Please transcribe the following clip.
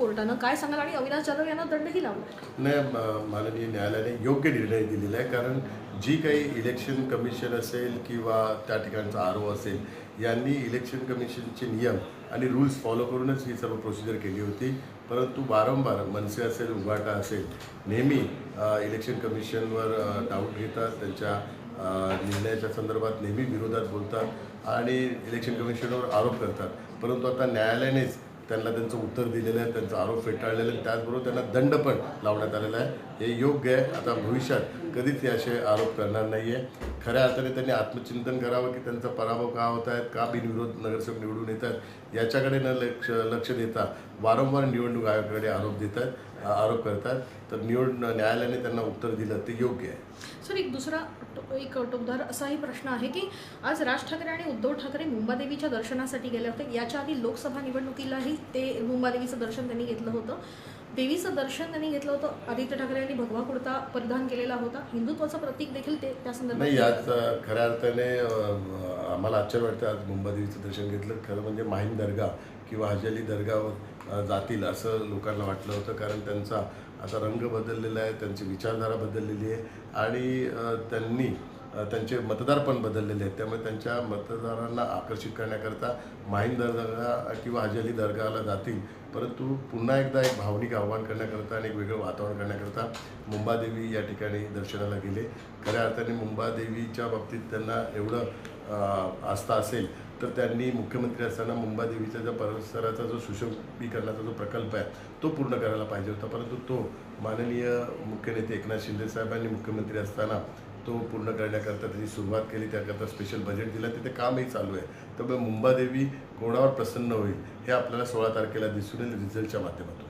कोर्टानं काय सांगाल आणि अविनाश जाधव यांना दंडही लावला. नाही माननीय न्यायालयाने योग्य निर्णय दिलेला आहे कारण जी काही इलेक्शन कमिशन असेल किंवा त्या ठिकाणचा आर ओ असेल यांनी इलेक्शन कमिशनचे नियम आणि रूल्स फॉलो करूनच ही सर्व प्रोसिजर केली होती. परंतु वारंवार मनसे असेल उगाटा असेल नेहमी इलेक्शन कमिशनवर डाऊट घेतात त्यांच्या निर्णयाच्या संदर्भात नेहमी विरोधात बोलतात आणि इलेक्शन कमिशनवर आरोप करतात. परंतु आता न्यायालयानेच त्यांना त्यांचं उत्तर दिलेलं आहे त्यांचा आरोप फेटाळलेला आहे त्याचबरोबर त्यांना दंड पण लावण्यात आलेला आहे. हे योग्य आहे. आता भविष्यात कधीच हे असे आरोप करणार नाही आहे खऱ्या अर्थाने त्यांनी आत्मचिंतन करावं की त्यांचा पराभव का होत आहेत का बिनविरोध नगरसेवक निवडून येत आहेत याच्याकडे न लक्ष लक्ष देता वारंवार निवडणूक आयोगाकडे आरोप देत आहेत आरोप करतात. तर निवड न्यायालयाने त्यांना उत्तर दिलं ते योग्य आहे. सर एक दुसरा एक टोकदार असाही प्रश्न आहे की आज राज ठाकरे आणि उद्धव ठाकरे मुंबादेवीच्या दर्शनासाठी गेले होते. याच्या आधी लोकसभा निवडणुकीलाही ते मुंबादेवीचं दर्शन त्यांनी घेतलं होतं. देवीचं दर्शन त्यांनी घेतलं होतं. आदित्य ठाकरे यांनी भगवा कुर्ता परिधान केलेला होता. हिंदुत्वाचं प्रतीक देखील ते त्या संदर्भात नाही खऱ्या अर्थाने आम्हाला आश्चर्य वाटतं. आज मुंबादेवीचं दर्शन घेतलं. खरं म्हणजे माहीम दर्गा किंवा हज अली दर्गावर जातील असं लोकांना वाटलं होतं. कारण त्यांचा आता रंग बदललेला आहे त्यांची विचारधारा बदललेली आहे आणि त्यांनी त्यांचे मतदार पण बदललेले आहेत. त्यामुळे त्यांच्या मतदारांना आकर्षित करण्याकरता माहीम दर्गा किंवा हज अली दर्गाला जातील. परंतु पुन्हा एकदा एक भावनिक आव्हान करण्याकरता आणि एक वेगळं वातावरण करण्याकरता मुंबादेवी या ठिकाणी दर्शनाला गेले. खऱ्या अर्थाने मुंबादेवीच्या बाबतीत त्यांना एवढं आस्था असेल. तर त्यांनी मुख्यमंत्री असताना मुंबादेवीचा जो परिसराचा जो सुशोभीकरणाचा जो प्रकल्प आहे तो पूर्ण करायला पाहिजे होता. परंतु तो माननीय मुख्य नेते एकनाथ शिंदे साहेबांनी मुख्यमंत्री असताना तो पूर्ण करण्याकरता त्याची सुरुवात केली. त्याकरता स्पेशल बजेट दिलं. तिथे कामही चालू आहे. त्यामुळे मुंबादेवी कोणावर प्रसन्न होईल हे आपल्याला सोळा तारखेला दिसून येईल रिझल्टच्या माध्यमातून.